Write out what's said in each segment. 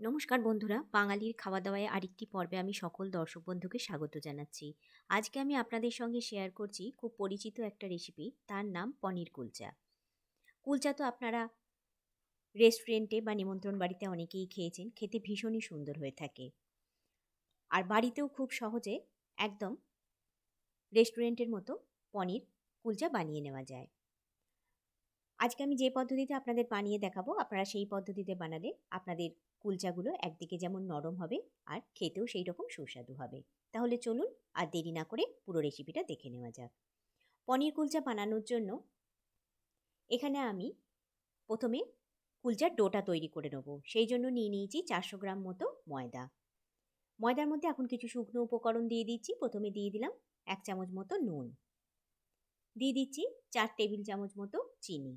নমস্কার বন্ধুরা, বাঙালির খাওয়া দাওয়ায় আরেকটি পর্বে আমি সকল দর্শক বন্ধুকে স্বাগত জানাচ্ছি। আজকে আমি আপনাদের সঙ্গে শেয়ার করছি খুব পরিচিত একটা রেসিপি তার নাম পনির কুলচা। কুলচা তো আপনারা রেস্টুরেন্টে বা নিমন্ত্রণ বাড়িতে অনেকেই খেয়েছেন, খেতে ভীষণই সুন্দর হয়ে থাকে। আর বাড়িতেও খুব সহজে একদম রেস্টুরেন্টের মতো পনির কুলচা বানিয়ে নেওয়া যায়। আজকে আমি যে পদ্ধতিতে আপনাদের বানিয়ে দেখাবো, আপনারা সেই পদ্ধতিতে বানালে আপনাদের কুলচাগুলো একদিকে যেমন নরম হবে আর খেতেও সেই রকম সুস্বাদু হবে। তাহলে চলুন আর দেরি না করে পুরো রেসিপিটা দেখে নেওয়া যাক। পনির কুলচা বানানোর জন্য এখানে আমি প্রথমে কুলচার ডোটা তৈরি করে নেব। সেই জন্য নিয়ে নিয়েছি চারশো গ্রাম মতো ময়দা। ময়দার মধ্যে এখন কিছু শুকনো উপকরণ দিয়ে দিচ্ছি। প্রথমে দিয়ে দিলাম এক চামচ মতো নুন। দিয়ে দিচ্ছি চার টেবিল চামচ মতো চিনি।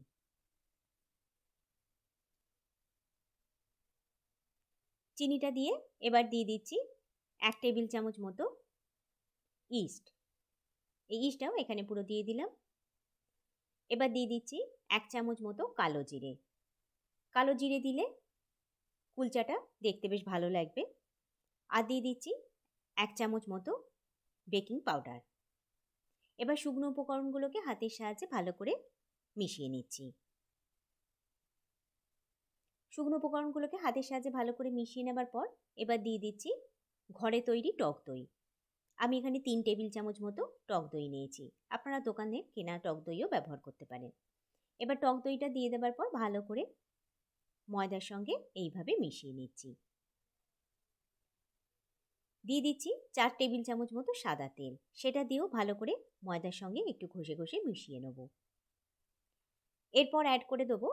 চিনিটা দিয়ে এবার দিয়ে দিচ্ছি এক টেবিল চামচ মতো ইস্ট। এই ইস্টটাও এখানে পুরো দিয়ে দিলাম। এবার দিয়ে দিচ্ছি এক চামচ মতো কালো জিরে। কালো জিরে দিলে কুলচাটা দেখতে বেশ ভালো লাগবে। আর দিয়ে দিচ্ছি এক চামচ মতো বেকিং পাউডার। এবার শুকনো উপকরণগুলোকে হাতের সাহায্যে ভালো করে মিশিয়ে নিচ্ছি। শুকনো উপকরণগুলোকে হাতের সাহায্যে ভালো করে মিশিয়ে নেবার পর এবার দিয়ে দিচ্ছি ঘরে তৈরি টক দই। আমি এখানে তিন টেবিল চামচ মতো টক দই নিয়েছি। আপনারা দোকানে কেনা টক দইও ব্যবহার করতে পারেন। এবার টক দইটা দিয়ে দেবার পর ভালো করে ময়দার সঙ্গে এইভাবে মিশিয়ে নিচ্ছি। দিয়ে দিচ্ছি চার টেবিল চামচ মতো সাদা তেল। সেটা দিয়েও ভালো করে ময়দার সঙ্গে একটু ঘষে ঘষে মিশিয়ে নেব। এরপর অ্যাড করে দেবো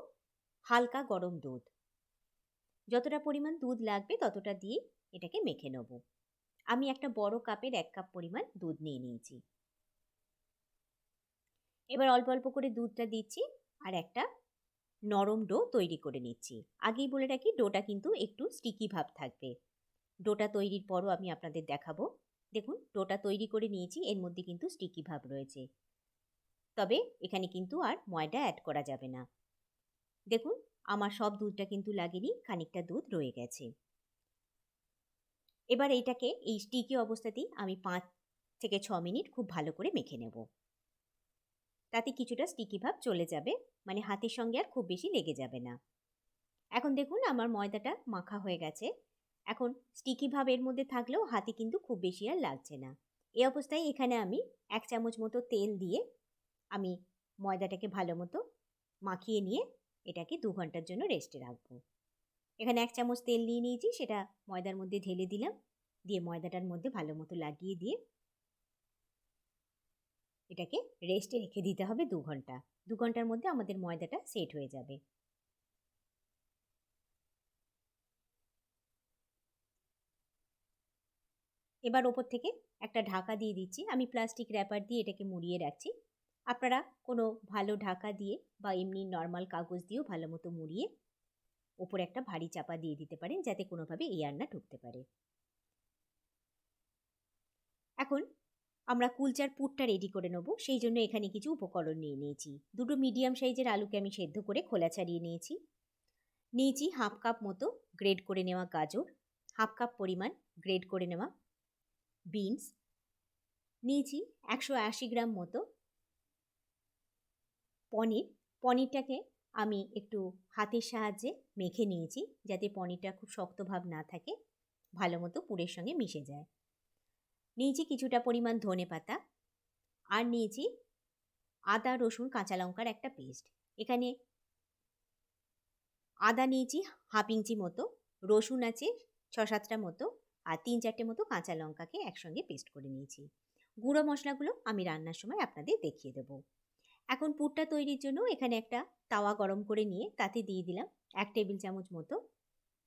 হালকা গরম দুধ। যতটা পরিমাণ দুধ লাগবে ততটা দিয়ে এটাকে মেখে নেব। আমি একটা বড় কাপের এক কাপ পরিমাণ দুধ নিয়ে নিয়েছি। এবার অল্প অল্প করে দুধটা দিচ্ছি আর একটা নরম ডো তৈরি করে নিচ্ছি। আগেই বলে রাখি, ডোটা কিন্তু একটু স্টিকি ভাব থাকবে। ডোটা তৈরির পরও আমি আপনাদের দেখাবো। দেখুন, ডোটা তৈরি করে নিয়েছি, এর মধ্যে কিন্তু স্টিকি ভাব রয়েছে। তবে এখানে কিন্তু আর ময়দা অ্যাড করা যাবে না। দেখুন আমার সব দুধটা কিন্তু লাগেনি, খানিকটা দুধ রয়ে গেছে। এবার এইটাকে, এই স্টিকি অবস্থাতেই আমি পাঁচ থেকে ছ মিনিট খুব ভালো করে মেখে নেব। তাতে কিছুটা স্টিকি ভাব চলে যাবে মানে হাতের সঙ্গে আর খুব বেশি লেগে যাবে না। এখন দেখুন আমার ময়দাটা মাখা হয়ে গেছে। এখন স্টিকি ভাব এর মধ্যে থাকলেও হাতে কিন্তু খুব বেশি আর লাগছে না। এই অবস্থায় এখানে আমি এক চামচ মতো তেল দিয়ে আমি ময়দাটাকে ভালো মতো মাখিয়ে নিয়ে এটাকে দু ঘণ্টার জন্য রেস্টে রাখব। এখানে এক চামচ তেল নিয়ে নিয়েছি, সেটা ময়দার মধ্যে ঢেলে দিলাম। দিয়ে ময়দাটার মধ্যে ভালো মতো লাগিয়ে দিয়ে এটাকে রেস্টে রেখে দিতে হবে দু ঘণ্টা। দু ঘণ্টার মধ্যে আমাদের ময়দাটা সেট হয়ে যাবে। এবার ওপর থেকে একটা ঢাকা দিয়ে দিচ্ছি। আমি প্লাস্টিক র্যাপার দিয়ে এটাকে মুড়িয়ে রাখছি। আপনারা কোনো ভালো ঢাকা দিয়ে বা এমনি নর্মাল কাগজ দিয়েও ভালো মতো মুড়িয়ে ওপরে একটা ভারী চাপা দিয়ে দিতে পারেন, যাতে কোনোভাবে এয়ার না ঢুকতে পারে। এখন আমরা কুলচার পুরটা রেডি করে নেব। সেই জন্য এখানে কিছু উপকরণ নিয়ে নিয়েছি। দুটো মিডিয়াম সাইজের আলুকে আমি সেদ্ধ করে খোলা ছাড়িয়ে নিয়েছি। নিয়েছি হাফ কাপ মতো গ্রেড করে নেওয়া গাজর হাফ কাপ পরিমাণ গ্রেড করে নেওয়া বিনস নিয়েছি একশো আশি গ্রাম মতো পনির। পনিরটাকে আমি একটু হাতের সাহায্যে মেখে নিয়েছি যাতে পনিরটা খুব শক্ত ভাব না থাকে, ভালো মতো পুরের সঙ্গে মিশে যায়। নিয়েছি কিছুটা পরিমাণ ধনে পাতা আর নিয়েছি আদা, রসুন, কাঁচা লঙ্কার একটা পেস্ট। এখানে আদা নিয়েছি হাফ ইঞ্চি মতো, রসুন আছে ছ সাতটা মতো আর তিন চারটে মতো কাঁচা লঙ্কাকে একসঙ্গে পেস্ট করে নিয়েছি। গুঁড়ো মশলাগুলো আমি রান্নার সময় আপনাদের দেখিয়ে দেবো। এখন পুরটা তৈরির জন্য এখানে একটা তাওয়া গরম করে নিয়ে তাতে দিয়ে দিলাম এক টেবিল চামচ মতো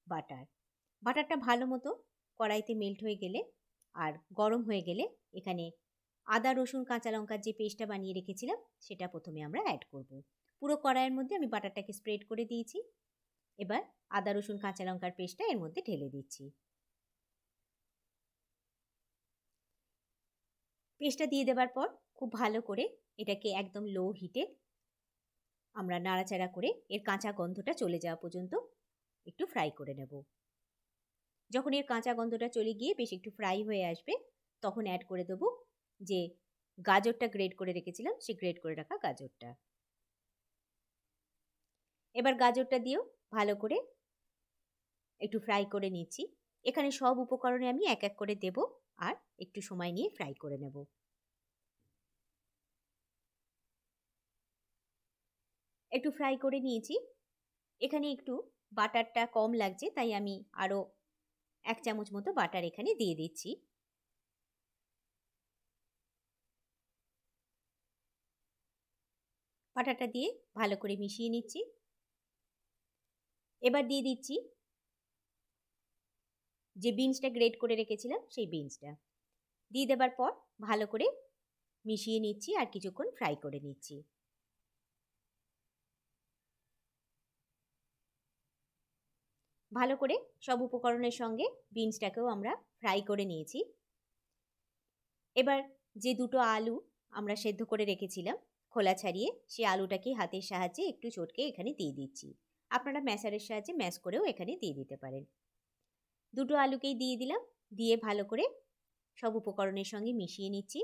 বাটার। বাটারটা ভালো মতো কড়াইতে মেল্ট হয়ে গেলে আর গরম হয়ে গেলে এখানে আদা, রসুন, কাঁচা লঙ্কার যে পেস্টটা বানিয়ে রেখেছিলাম সেটা প্রথমে আমরা অ্যাড করব। পুরো কড়াইয়ের মধ্যে আমি বাটারটাকে স্প্রেড করে দিয়েছি। এবার আদা, রসুন, কাঁচা লঙ্কার পেস্টটা এর মধ্যে ঢেলে দিচ্ছি। পেস্টটা দিয়ে দেবার পর খুব ভালো করে এটাকে একদম লো হিটে আমরা নাড়াচাড়া করে এর কাঁচা গন্ধটা চলে যাওয়া পর্যন্ত একটু ফ্রাই করে নেব। যখন এর কাঁচা গন্ধটা চলে গিয়ে বেশ একটু ফ্রাই হয়ে আসবে, তখন অ্যাড করে দেবো যে গাজরটা গ্রেড করে রেখেছিলাম, সে গ্রেড করে রাখা গাজরটা। এবার গাজরটা দিয়েও ভালো করে একটু ফ্রাই করে নিচ্ছি। এখানে সব উপকরণে আমি এক এক করে দেব আর একটু সময় নিয়ে ফ্রাই করে নেব। একটু ফ্রাই করে নিয়েছি। এখানে একটু বাটারটা কম লাগছে, তাই আমি আরও এক চামচ মতো বাটার এখানে দিয়ে দিচ্ছি। বাটারটা দিয়ে ভালো করে মিশিয়ে নিচ্ছি। এবার দিয়ে দিচ্ছি যে বিনসটা গ্রেট করে রেখেছিলাম, সেই বিনসটা দিয়ে দেবার পর ভালো করে মিশিয়ে নিচ্ছি আর কিছুক্ষণ ফ্রাই করে নিচ্ছি। ভালো করে সব উপকরণের সঙ্গে বিনসটাকেও আমরা ফ্রাই করে নিয়েছি। এবার যে দুটো আলু আমরা সেদ্ধ করে রেখেছিলাম, খোলা ছাড়িয়ে সেই আলুটাকে হাতের সাহায্যে একটু চটকে এখানে দিয়ে দিচ্ছি। আপনারা ম্যাশারের সাহায্যে ম্যাশ করেও এখানে দিয়ে দিতে পারেন। দুটো আলুকেই দিয়ে দিলাম, দিয়ে ভালো করে সব উপকরণের সঙ্গে মিশিয়ে নিচ্ছি।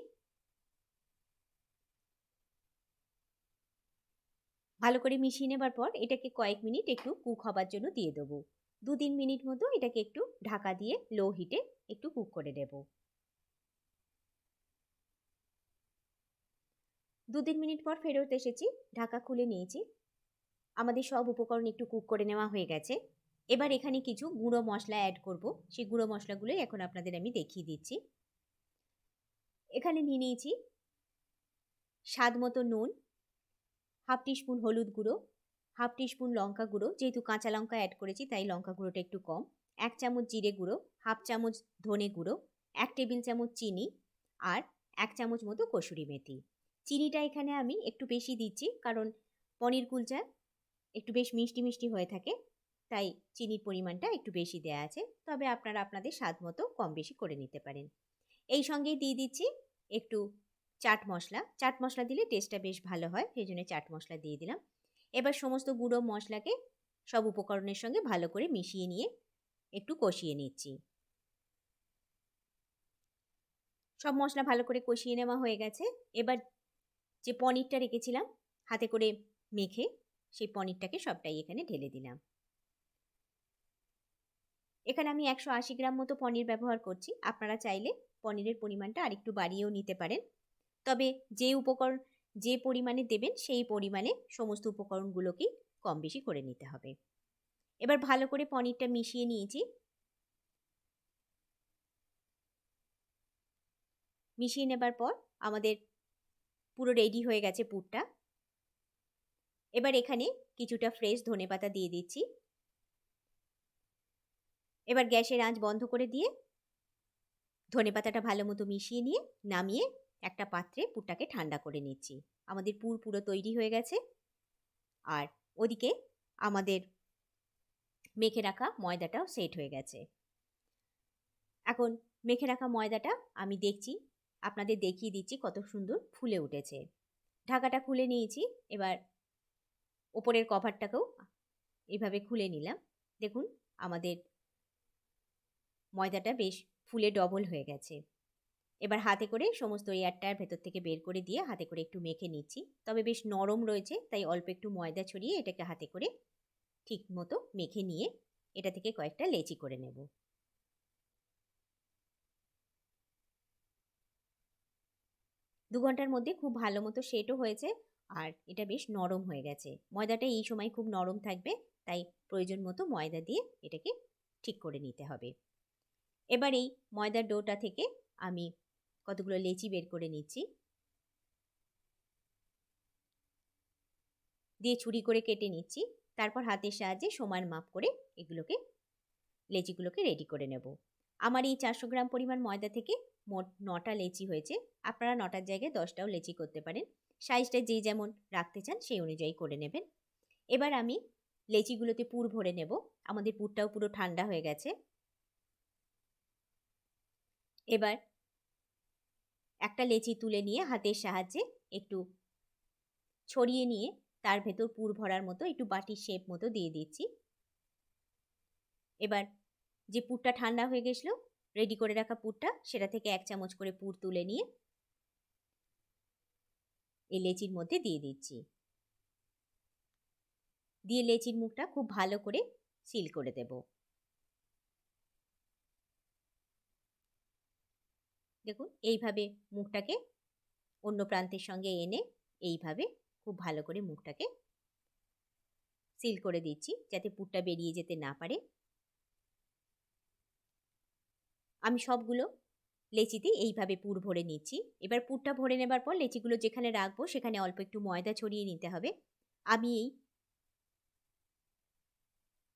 ভালো করে মিশিয়ে নেবার পর এটাকে কয়েক মিনিট একটু কুক হবার জন্য দিয়ে দেবো। দু তিন মিনিট মতো এটাকে একটু ঢাকা দিয়ে লো হিটে একটু কুক করে দেব দু তিন মিনিট পর ফেরত এসেছি, ঢাকা খুলে নিয়েছি। আমাদের সব উপকরণ একটু কুক করে নেওয়া হয়ে গেছে। এবার এখানে কিছু গুঁড়ো মশলা অ্যাড করব। সেই গুঁড়ো মশলাগুলোই এখন আপনাদের আমি দেখিয়ে দিচ্ছি। এখানে নিয়ে নিয়েছি স্বাদ মতো নুন, হাফ টিস্পুন হলুদ গুঁড়ো হাফ টিস্পুন লঙ্কা গুঁড়ো, যেহেতু কাঁচা লঙ্কা অ্যাড করেছি, তাই লঙ্কা গুঁড়োটা একটু কম। এক চামচ জিরে গুঁড়ো, হাফ চামচ ধনে গুঁড়ো, এক টেবিল চামচ চিনি আর এক চামচ মতো কসুরি মেথি। চিনিটা এখানে আমি একটু বেশি দিচ্ছি, কারণ পনির কুলচা একটু বেশ মিষ্টি মিষ্টি হয়ে থাকে, তাই চিনির পরিমাণটা একটু বেশি দেওয়া আছে। তবে আপনারা আপনাদের স্বাদ মতো কম বেশি করে নিতে পারেন। এই সঙ্গেই দিয়ে দিচ্ছি একটু চাট মশলা। চাট মশলা দিলে টেস্টটা বেশ ভালো হয়, সেই জন্য চাট মশলা দিয়ে দিলাম। এবার সমস্ত গুঁড়ো মশলাকে সব উপকরণের সঙ্গে ভালো করে মিশিয়ে নিয়ে একটু কষিয়ে নিচ্ছি। সব মশলা ভালো করে কষিয়ে নেওয়া হয়ে গেছে। এবার যে পনিরটা রেখেছিলাম, হাতে করে মেখে সেই পনিরটাকে সবটাই এখানে ঢেলে দিলাম। এখানে আমি একশো আশি গ্রাম মতো পনির ব্যবহার করছি। আপনারা চাইলে পনিরের পরিমাণটা আরেকটু বাড়িয়েও নিতে পারেন। তবে যে উপকরণ যে পরিমাণে দেবেন, সেই পরিমাণে সমস্ত উপকরণগুলোকেই কম বেশি করে নিতে হবে। এবার ভালো করে পনিরটা মিশিয়ে নিয়েছি। মিশিয়ে নেবার পর আমাদের পুরো রেডি হয়ে গেছে পুরটা। এবার এখানে কিছুটা ফ্রেশ ধনে পাতা দিয়ে দিচ্ছি। এবার গ্যাসের আঁচ বন্ধ করে দিয়ে ধনে পাতাটা ভালো মতো মিশিয়ে নিয়ে নামিয়ে একটা পাত্রে পুরটাকে ঠান্ডা করে নিচ্ছি। আমাদের পুর পুরো তৈরি হয়ে গেছে। আর ওদিকে আমাদের মেখে রাখা ময়দাটাও সেট হয়ে গেছে। এখন মেখে রাখা ময়দাটা আমি দেখছি, আপনাদের দেখিয়ে দিচ্ছি কত সুন্দর ফুলে উঠেছে। ঢাকাটা খুলে নিয়েছি, এবার ওপরের কভারটাকেও এভাবে খুলে নিলাম। দেখুন, আমাদের ময়দাটা বেশ ফুলে ডবল হয়ে গেছে। এবার হাতে করে সমস্ত এয়ারটার ভেতর থেকে বের করে দিয়ে হাতে করে একটু মেখে নিচ্ছি। তবে বেশ নরম রয়েছে, তাই অল্প একটু ময়দা ছড়িয়ে এটাকে হাতে করে ঠিক মতো মেখে নিয়ে এটা থেকে কয়েকটা লেচি করে নেব। দু ঘণ্টার মধ্যে খুব ভালো মতো সেটও হয়েছে আর এটা বেশ নরম হয়ে গেছে। ময়দাটা এই সময় খুব নরম থাকবে, তাই প্রয়োজন মতো ময়দা দিয়ে এটাকে ঠিক করে নিতে হবে। এবার এই ময়দার ডোটা থেকে আমি কতগুলো লেচি বের করে নিচ্ছি। দিয়ে ছুরি করে কেটে নিচ্ছি। তারপর হাতের সাহায্যে সমান মাপ করে এগুলোকে, লেচিগুলোকে রেডি করে নেব। আমার এই চারশো গ্রাম পরিমাণ ময়দা থেকে মোট নটা লেচি হয়েছে। আপনারা নটার জায়গায় দশটাও লেচি করতে পারেন। সাইজটা যে যেমন রাখতে চান সেই অনুযায়ী করে নেবেন। এবার আমি লেচিগুলোতে পুর ভরে নেব। আমাদের পুরটাও পুরো ঠান্ডা হয়ে গেছে। এবার একটা লেচি তুলে নিয়ে হাতের সাহায্যে একটু ছড়িয়ে নিয়ে তার ভেতর পুর ভরার মতো একটু বাটির শেপ মতো দিয়ে দিচ্ছি। এবার যে পুরটা ঠান্ডা হয়ে গেছিল রেডি করে রাখা পুরটা, সেটা থেকে এক চামচ করে পুর তুলে নিয়ে এই লেচির মধ্যে দিয়ে দিচ্ছি। দিয়ে লেচির মুখটা খুব ভালো করে সিল করে দেব। দেখুন, এইভাবে মুখটাকে অন্য প্রান্তের সঙ্গে এনে এইভাবে খুব ভালো করে মুখটাকে সিল করে দিচ্ছি, যাতে পুরটা বেরিয়ে যেতে না পারে। আমি সবগুলো লেচিতে এইভাবে পুর ভরে নিচ্ছি। এবার পুরটা ভরে নেবার পর লেচিগুলো যেখানে রাখব সেখানে অল্প একটু ময়দা ছড়িয়ে নিতে হবে। আমি এই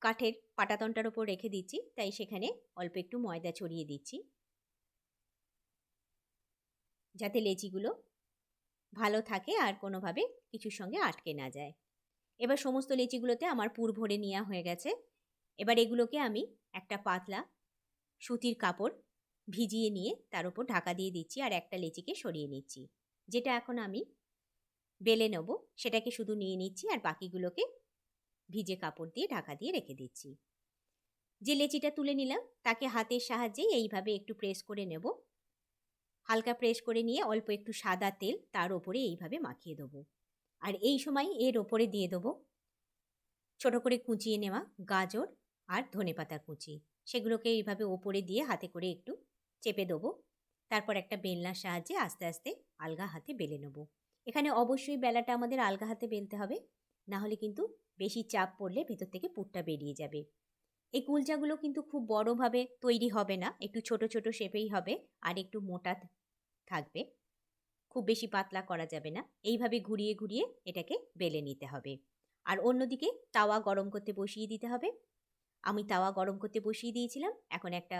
কাঠের পাটাতনটার ওপর রেখে দিচ্ছি, তাই সেখানে অল্প একটু ময়দা ছড়িয়ে দিচ্ছি। যাতে লেচিগুলো ভালো থাকে আর কোনোভাবে কিছুর সঙ্গে আটকে না যায়। এবার সমস্ত লেচিগুলোতে আমার পুর ভরে নেওয়া হয়ে গেছে। এবার এগুলোকে আমি একটা পাতলা সুতির কাপড় ভিজিয়ে নিয়ে তার উপর ঢাকা দিয়ে দিচ্ছি আর একটা লেচিকে সরিয়ে নিচ্ছি। যেটা এখন আমি বেলে নেব, সেটাকে শুধু নিয়ে নিচ্ছি আর বাকিগুলোকে ভিজে কাপড় দিয়ে ঢাকা দিয়ে রেখে দিচ্ছি। যে লেচিটা তুলে নিলাম, তাকে হাতের সাহায্যে এইভাবে একটু প্রেস করে নেব। হালকা প্রেস করে নিয়ে অল্প একটু সাদা তেল তার ওপরে এইভাবে মাখিয়ে দেবো। আর এই সময় এর ওপরে দিয়ে দেবো ছোট করে কুচিয়ে নেওয়া গাজর আর ধনে পাতার কুচি। সেগুলোকে এইভাবে ওপরে দিয়ে হাতে করে একটু চেপে দেবো। তারপর একটা বেলনার সাহায্যে আস্তে আস্তে আলগা হাতে বেলে নেব। এখানে অবশ্যই বেলাটা আমাদের আলগা হাতে বেলতে হবে না হলে কিন্তু বেশি চাপ পড়লে ভেতর থেকে পুরটা বেরিয়ে যাবে। এই কুলচাগুলো কিন্তু খুব বড়োভাবে তৈরি হবে না, একটু ছোট ছোট শেপেই হবে আর একটু মোটা থাকবে। খুব বেশি পাতলা করা যাবে না, এইভাবে ঘুরিয়ে ঘুরিয়ে এটাকে বেলে নিতে হবে। আর অন্যদিকে তাওয়া গরম করতে বসিয়ে দিতে হবে। আমি তাওয়া গরম করতে বসিয়ে দিয়েছিলাম, এখন একটা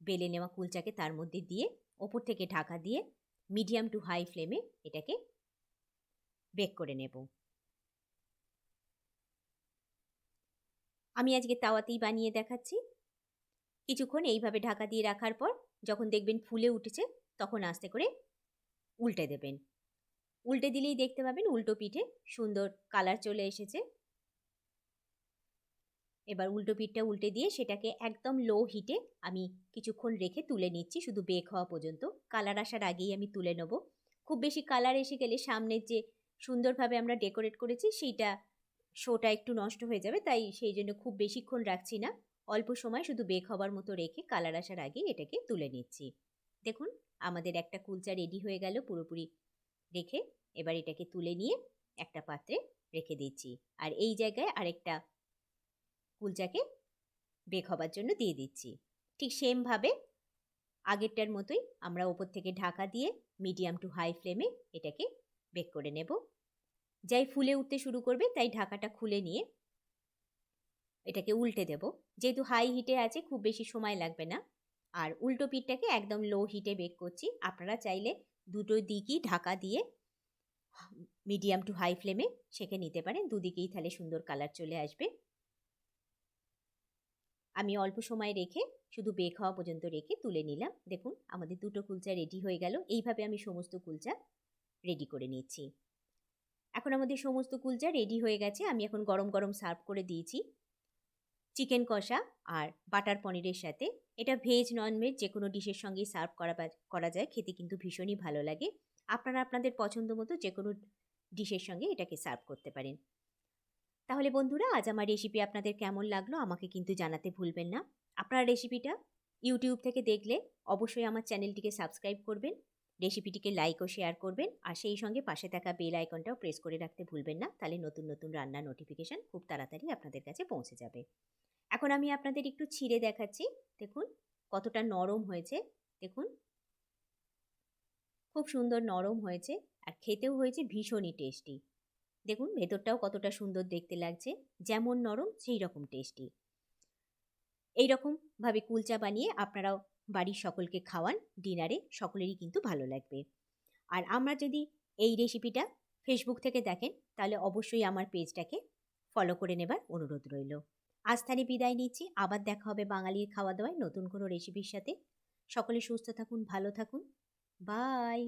বেলে নেওয়া কুলচাকে তার মধ্যে দিয়ে ওপর থেকে ঢাকা দিয়ে মিডিয়াম টু হাই ফ্লেমে এটাকে বেক করে নেব। আমি আজকে তাওয়াতেই বানিয়ে দেখাচ্ছি। কিছুক্ষণ এইভাবে ঢাকা দিয়ে রাখার পর যখন দেখবেন ফুলে উঠেছে, তখন আস্তে করে উল্টে দেবেন। উল্টে দিলেই দেখতে পাবেন উল্টো পিঠে সুন্দর কালার চলে এসেছে। এবার উল্টো পিঠটা উল্টে দিয়ে সেটাকে একদম লো হিটে আমি কিছুক্ষণ রেখে তুলে নিচ্ছি, শুধু বেক হওয়া পর্যন্ত। কালার আসার আগেই আমি তুলে নেব। খুব বেশি কালার এসে গেলে সামনের যে সুন্দরভাবে আমরা ডেকোরেট করেছি, সেইটা শোটা একটু নষ্ট হয়ে যাবে, তাই সেই জন্য খুব বেশিক্ষণ রাখছি না। অল্প সময় শুধু বেক হবার মতো রেখে কালার আসার আগে এটাকে তুলে নিচ্ছি। দেখুন, আমাদের একটা কুলচা রেডি হয়ে গেল পুরোপুরি। রেখে এবার এটাকে তুলে নিয়ে একটা পাত্রে রেখে দিচ্ছি। আর এই জায়গায় আরেকটা কুলচাকে বেক হবার জন্য দিয়ে দিচ্ছি। ঠিক সেমভাবে আগেরটার মতোই আমরা ওপর থেকে ঢাকা দিয়ে মিডিয়াম টু হাই ফ্লেমে এটাকে বেক করে নেব। যাই ফুলে উঠতে শুরু করবে, তাই ঢাকাটা খুলে নিয়ে এটাকে উল্টে দেব। যেহেতু হাই হিটে আছে, খুব বেশি সময় লাগবে না। আর উল্টো পিঠটাকে একদম লো হিটে বেক করছি। আপনারা চাইলে দুটো দিকই ঢাকা দিয়ে মিডিয়াম টু হাই ফ্লেমে সেঁকে নিতে পারেন। দুদিকেই তাহলে সুন্দর কালার চলে আসবে। আমি অল্প সময় রেখে শুধু বেক হওয়া পর্যন্ত রেখে তুলে নিলাম। দেখুন, আমাদের দুটো কুলচা রেডি হয়ে গেল। এইভাবে আমি সমস্ত কুলচা রেডি করে নিচ্ছি। এখন আমাদের সমস্ত কুলচা রেডি হয়ে গেছে। আমি এখন গরম গরম সার্ভ করে দিয়েছি। চিকেন কষা আর বাটার পনিরের সাথে। এটা ভেজ নন ভেজ যে কোনো ডিশের সঙ্গেই সার্ভ করা করা যায়। খেতে কিন্তু ভীষণই ভালো লাগে। আপনারা আপনাদের পছন্দ মতো যে কোনো ডিশের সঙ্গে এটাকে সার্ভ করতে পারেন। তাহলে বন্ধুরা, আজ আমার রেসিপি আপনাদের কেমন লাগল আমাকে কিন্তু জানাতে ভুলবেন না। আপনার রেসিপিটা ইউটিউব থেকে দেখলে অবশ্যই আমার চ্যানেলটিকে সাবস্ক্রাইব করবেন। রেসিপিটিকে লাইক ও শেয়ার করবেন। আর সেই সঙ্গে পাশে থাকা বেল আইকনটাও প্রেস করে রাখতে ভুলবেন না। তাহলে নতুন নতুন রান্নার নোটিফিকেশান খুব তাড়াতাড়ি আপনাদের কাছে পৌঁছে যাবে। এখন আমি আপনাদের একটু ছিঁড়ে দেখাচ্ছি। দেখুন, কতটা নরম হয়েছে। দেখুন। খুব সুন্দর নরম হয়েছে। আর খেতেও হয়েছে ভীষণই টেস্টি দেখুন, ভেতরটাও কতটা সুন্দর দেখতে লাগছে। যেমন নরম সেই রকম টেস্টি এই রকমভাবে কুলচা বানিয়ে আপনারাও বাড়ির সকলকে খাওয়ান, ডিনারে সকলেরই কিন্তু ভালো লাগবে। আর আমরা যদি এই রেসিপিটা ফেসবুক থেকে দেখেন, তাহলে অবশ্যই আমার পেজটাকে ফলো করে নেবার অনুরোধ রইল। আজ তাহলে বিদায় নিচ্ছি, আবার দেখা হবে বাঙালির খাওয়া দাওয়ায় নতুন কোনো রেসিপির সাথে। সকলে সুস্থ থাকুন, ভালো থাকুন। বাই